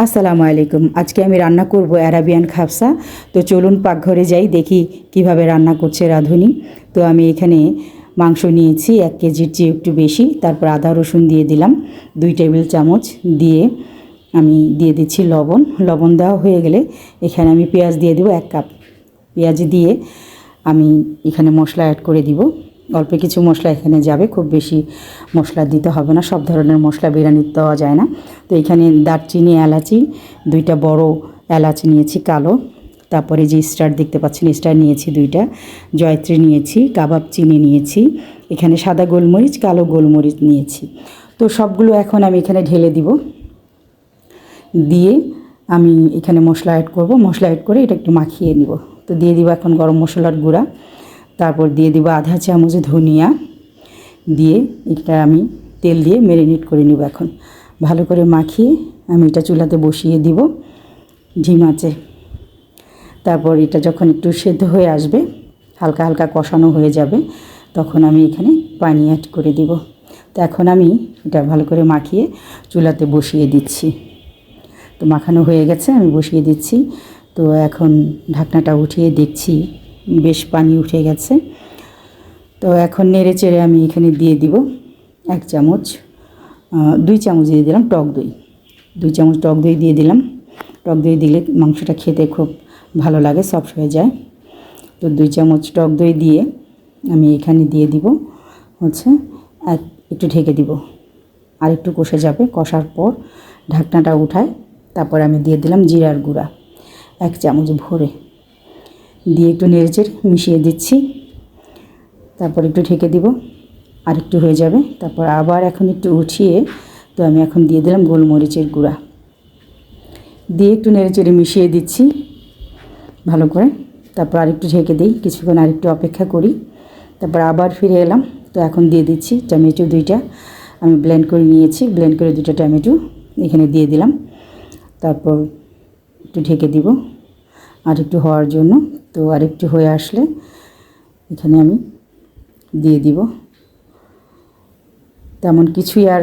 আসসালামু আলাইকুম। আজকে আমি রান্না করব অ্যারাবিয়ান খাপসা তো চলুন পাকঘরে যাই, দেখি কীভাবে রান্না করছে রাঁধুনি। তো আমি এখানে মাংস নিয়েছি, এক কেজির চেয়ে একটু বেশি। তারপর আদা, রসুন দিয়ে দিলাম, দুই টেবিল চামচ দিয়ে আমি দিয়ে দিচ্ছি লবণ। লবণ দেওয়া হয়ে গেলে এখানে আমি পেঁয়াজ দিয়ে দেবো এক কাপ। পেঁয়াজ দিয়ে আমি এখানে মশলা অ্যাড করে দিব। অল্প কিছু মশলা এখানে যাবে, খুব বেশি মশলা দিতে হবে না, সব ধরনের মশলা বিরিয়ানি দেওয়া যায় না। তো এখানে দারচিনি, এলাচি, দুইটা বড় এলাচ নিয়েছি, কালো। তারপরে যে স্টার দেখতে পাচ্ছেন, স্টার নিয়েছি দুইটা। জয়ত্রী নিয়েছি, কাবাব চিনি নিয়েছি, এখানে সাদা গোলমরিচ, কালো গোলমরিচ নিয়েছি। তো সবগুলো এখন আমি এখানে ঢেলে দিব। দিয়ে আমি এখানে মশলা অ্যাড করব, মশলা অ্যাড করে এটা একটু মাখিয়ে নিব। তো দিয়ে দিব এখন গরম মশলার গুঁড়া। তারপর দিয়ে দিব আধা চামচ ধনিয়া। দিয়ে এটা আমি তেল দিয়ে ম্যারিনেট করে নিব এখন। ভালো করে মাখিয়ে আমি এটা চুলাতে বসিয়ে দিব ঝিম আঁচে তারপর এটা যখন একটু সেদ্ধ হয়ে আসবে, হালকা হালকা কষানো হয়ে যাবে, তখন আমি এখানে পানি অ্যাড করে দিব। তো এখন আমি এটা ভালো করে মাখিয়ে চুলাতে বসিয়ে দিচ্ছি। তো মাখানো হয়ে গেছে, আমি বসিয়ে দিচ্ছি। তো এখন ঢাকনাটা উঠিয়ে দেখছি বেশ পানি উঠে গেছে। তো এখন নেড়ে চেড়ে আমি এখানে দিয়ে দিব এক চামচ দুই চামচ দিয়ে দিলাম টক দই। দুই চামচ টক দই দিয়ে দিলাম। টক দই দিলে মাংসটা খেতে খুব ভালো লাগে, সফট হয়ে যায়। তো দুই চামচ টক দই দিয়ে আমি এখানে দিয়ে দিব, হচ্ছে এক, একটু ঢেকে দিব। আর একটু কষে যাবে, কষার পর ঢাকনাটা উঠায়, তারপর আমি দিয়ে দিলাম জিরার গুঁড়া, এক চামচ ভরে। দিয়ে একটু নেড়েচেড়ে মিশিয়ে দিচ্ছি। তারপর একটু ঢেকে দিব আর একটু হয়ে যাবে। তারপর আবার এখন একটু উঠিয়ে তো আমি এখন দিয়ে দিলাম গোলমরিচের গুঁড়া। দিয়ে একটু নেড়েচেড়ে মিশিয়ে দিচ্ছি ভালো করে। তারপর আরেকটু ঢেকে দিই, কিছুক্ষণ আরেকটু অপেক্ষা করি। তারপর আবার ফিরে এলাম, তো এখন দিয়ে দিচ্ছি টমেটো দুইটা। আমি ব্লেন্ড করে নিয়েছি, ব্লেন্ড করে দুটো টমেটো এখানে দিয়ে দিলাম। তারপর একটু ঢেকে দিব। আর একটু হওয়ার জন্য। তো আরেকটু হয়ে আসলে এখানে আমি দিয়ে দিব। তেমন কিছুই আর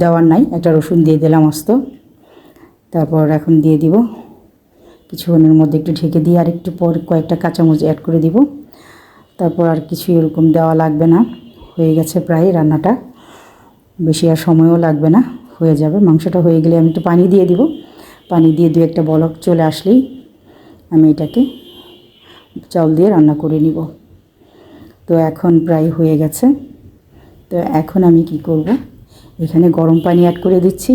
দেওয়ার নাই। একটা রসুন দিয়ে দিলাম অস্ত তারপর এখন দিয়ে দিব। কিছুক্ষণের মধ্যে একটু ঢেকে দিয়ে আর একটু পর কয়েকটা কাঁচামরিচ অ্যাড করে দিব। তারপর আর কিছু এরকম দেওয়া লাগবে না। হয়ে গেছে প্রায় রান্নাটা। বেশি আর সময়ও লাগবে না। হয়ে যাবে। মাংসটা হয়ে গেলে আমি একটু পানি দিয়ে দিব। পানি দিয়ে দু একটা বলক চলে আসলেই আমি এটাকে চাউল দিয়ে রান্না করে নিব। তো এখন প্রায় হয়ে গেছে। তো এখন আমি কি করব? এখানে গরম পানি অ্যাড করে দিচ্ছি।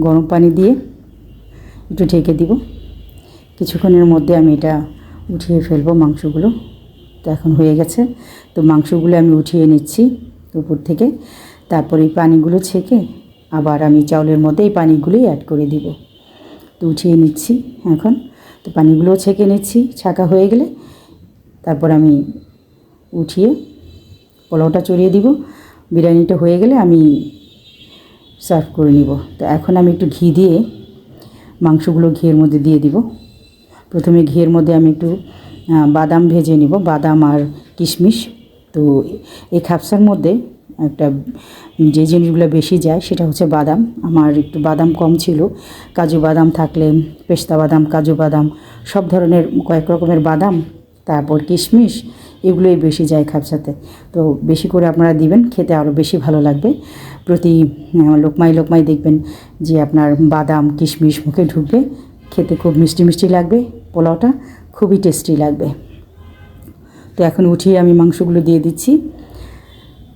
গরম পানি দিয়ে একটু ঢেকে দিব। কিছুক্ষণের মধ্যে আমি এটা উঠিয়ে ফেলব মাংসগুলো। তো এখন হয়ে গেছে। তো মাংসগুলো আমি উঠিয়ে নিচ্ছি উপর থেকে। তারপর এই পানিগুলো ছেঁকে আবার আমি চাউলের মধ্যে এই পানিগুলোই অ্যাড করে দিব। তো উঠিয়ে নিচ্ছি এখন। তো পানিগুলোও ছেঁকে নিচ্ছি, ছাকা হয়ে গেলে তারপর আমি উঠিয়ে পোলাওটা চড়িয়ে দিব। বিরিয়ানিটা হয়ে গেলে আমি সার্ভ করে নিব। তো এখন আমি একটু ঘি দিয়ে মাংসগুলো ঘিয়ের মধ্যে দিয়ে দিব। প্রথমে ঘিয়ের মধ্যে আমি একটু বাদাম ভেজে নিব। বাদাম আর কিশমিশ। তো এই খাপসার মধ্যে একটা যে জিনিসগুলো বেশি যায় সেটা হচ্ছে বাদাম। আমার একটু বাদাম কম ছিল। কাজু বাদাম থাকলে পেস্তা বাদাম, কাজু বাদাম, সব ধরনের কয়েক রকমের বাদাম, তারপর কিশমিশ, এগুলোই বেশি যায় খাপসাতে তো বেশি করে আপনারা দিবেন, খেতে আরও বেশি ভালো লাগবে। প্রতি লোকমাই লোকমাই দেখবেন যে আপনার বাদাম, কিশমিশ মুখে ঢুকবে। খেতে খুব মিষ্টি মিষ্টি লাগবে, পোলাওটা খুবই টেস্টি লাগবে। তো এখন উঠিয়ে আমি মাংসগুলো দিয়ে দিচ্ছি।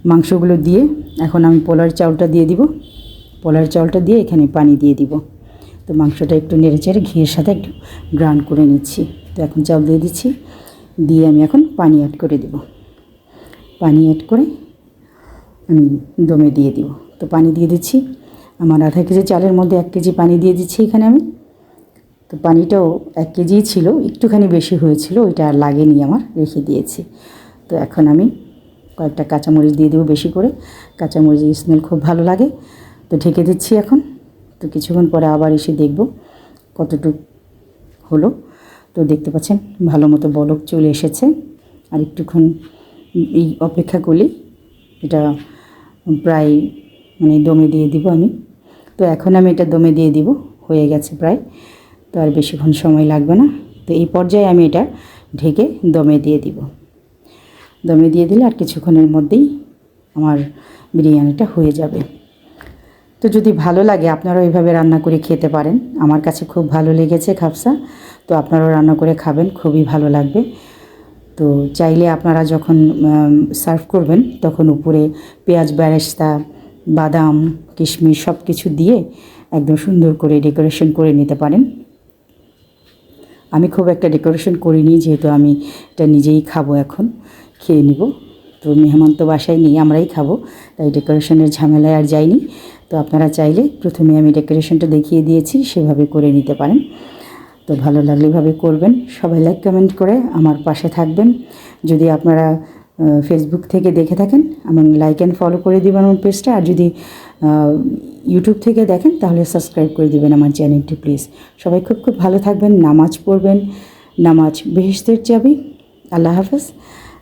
মাংসগুলো দিয়ে এখন আমি পোলার চাউলটা দিয়ে দিব। পোলার চাউলটা দিয়ে এখানে পানি দিয়ে দিব। তো মাংসটা একটু নেড়ে চেড়ে ঘিয়ের সাথে একটু গ্রান্ড করে নিচ্ছি। তো এখন চাউল দিয়ে দিচ্ছি। দিয়ে আমি এখন পানি অ্যাড করে দেব। পানি অ্যাড করে আমি দমে দিয়ে দিব। তো পানি দিয়ে দিচ্ছি। আমার আধা কেজি চালের মধ্যে এক কেজি পানি দিয়ে দিচ্ছি এখানে আমি। তো পানিটাও এক কেজিই ছিল, একটুখানি বেশি হয়েছিল, ওইটা আর লাগেনি আমার, রেখে দিয়েছি। তো এখন আমি কয়েকটা কাঁচামরিচ দিয়ে দেবো বেশি করে। কাঁচামরিচের স্মেল খুব ভালো লাগে। তো ঢেকে দিচ্ছি এখন। তো কিছুক্ষণ পরে আবার এসে দেখব কতটুক হলো। তো দেখতে পাচ্ছেন, ভালো মতো বলক চলে এসেছে। আর একটুক্ষণ এই অপেক্ষা করলে এটা প্রায় মানে দমে দিয়ে দিব আমি। তো এখন আমি এটা দমে দিয়ে দিব, হয়ে গেছে প্রায়। তো আর বেশিক্ষণ সময় লাগবে না। তো এই পর্যায়ে আমি এটা ঢেকে দমে দিয়ে দিব। দমে দিয়ে দিলে আর কিছুক্ষণের মধ্যেই আমার বিরিয়ানিটা হয়ে যাবে। তো যদি ভালো লাগে, আপনারাও এইভাবে রান্না করে খেতে পারেন। আমার কাছে খুব ভালো লেগেছে খাপসা তো আপনারাও রান্না করে খাবেন, খুবই ভালো লাগবে। তো চাইলে আপনারা যখন সার্ভ করবেন, তখন উপরে পেঁয়াজ, বেরেস্তা, বাদাম, কিশমিশ সব কিছু দিয়ে একদম সুন্দর করে ডেকোরেশন করে নিতে পারেন। আমি খুব একটা ডেকোরেশন করিনি, যেহেতু আমি এটা নিজেই খাব এখন। খেয়ে নিব। তো মেহমান তো বাসায় নেই, আমরাই খাব। তাই ডেকোরেশনের ঝামেলায় আর যাইনি। তো আপনারা চাইলে প্রথমে আমি ডেকোরেশনটা দেখিয়ে দিয়েছি, সেভাবে করে নিতে পারেন। তো ভালো লাগলে এভাবে করবেন। সবাই লাইক, কমেন্ট করে আমার পাশে থাকবেন। যদি আপনারা ফেসবুক থেকে দেখে থাকেন, এবং লাইক অ্যান্ড ফলো করে দিবেন আমার পেজটা। আর যদি ইউটিউব থেকে দেখেন, তাহলে সাবস্ক্রাইব করে দেবেন আমার চ্যানেলটি, প্লিজ। সবাই খুব খুব ভালো থাকবেন, নামাজ পড়বেন। নামাজ বেহেস্তের চাবি। আল্লাহ হাফেজ।